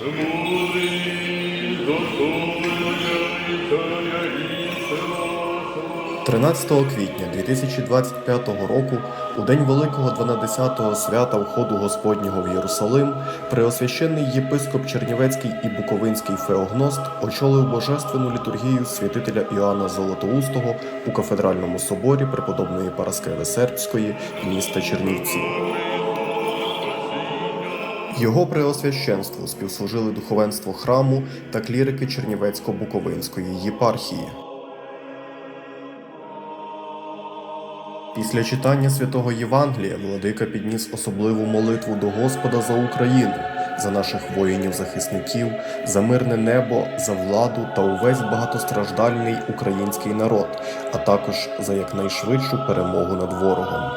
– 13 квітня 2025 року, у день Великого 12-го свята входу Господнього в Єрусалим, преосвященний єпископ Чернівецький і Буковинський Феогност очолив божественну літургію святителя Іоанна Золотоустого у кафедральному соборі преподобної Параскеви Сербської міста Чернівці. Його преосвященству співслужили духовенство храму та клірики Чернівецько-Буковинської єпархії. Після читання святого Євангелія владика підніс особливу молитву до Господа за Україну, за наших воїнів-захисників, за мирне небо, за владу та увесь багатостраждальний український народ, а також за якнайшвидшу перемогу над ворогом.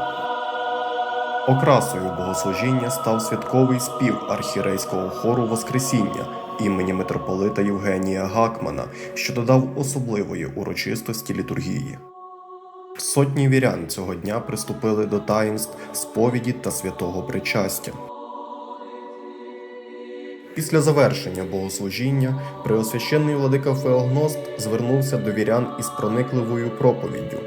Окрасою богослужіння став святковий спів архірейського хору Воскресіння імені митрополита Євгенія Гакмана, що додав особливої урочистості літургії. Сотні вірян цього дня приступили до таїнств сповіді та святого причастя. Після завершення богослужіння преосвященний владика Феогност звернувся до вірян із проникливою проповіддю.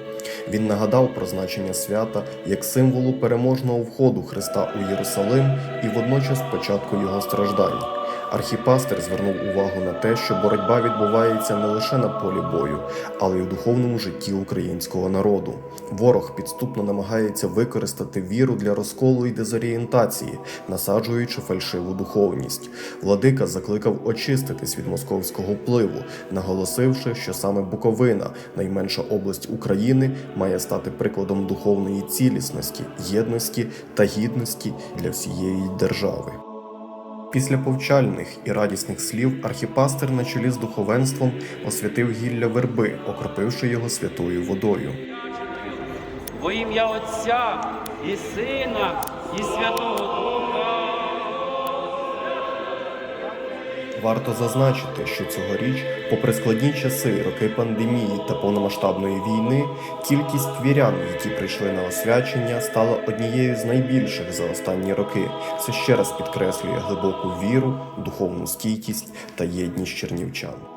Він нагадав про значення свята як символу переможного входу Христа у Єрусалим і водночас початку його страждань. Архіпастер звернув увагу на те, що боротьба відбувається не лише на полі бою, але й у духовному житті українського народу. Ворог підступно намагається використати віру для розколу і дезорієнтації, насаджуючи фальшиву духовність. Владика закликав очиститись від московського впливу, наголосивши, що саме Буковина, найменша область України, має стати прикладом духовної цілісності, єдності та гідності для всієї держави. Після повчальних і радісних слів архіпастер на чолі з духовенством освятив гілля верби, окропивши його святою водою. Во ім'я Отця і Сина, і Святого Духа. Варто зазначити, що цьогоріч, попри складні часи, роки пандемії та повномасштабної війни, кількість вірян, які прийшли на освячення, стала однією з найбільших за останні роки. Це ще раз підкреслює глибоку віру, духовну стійкість та єдність чернівчан.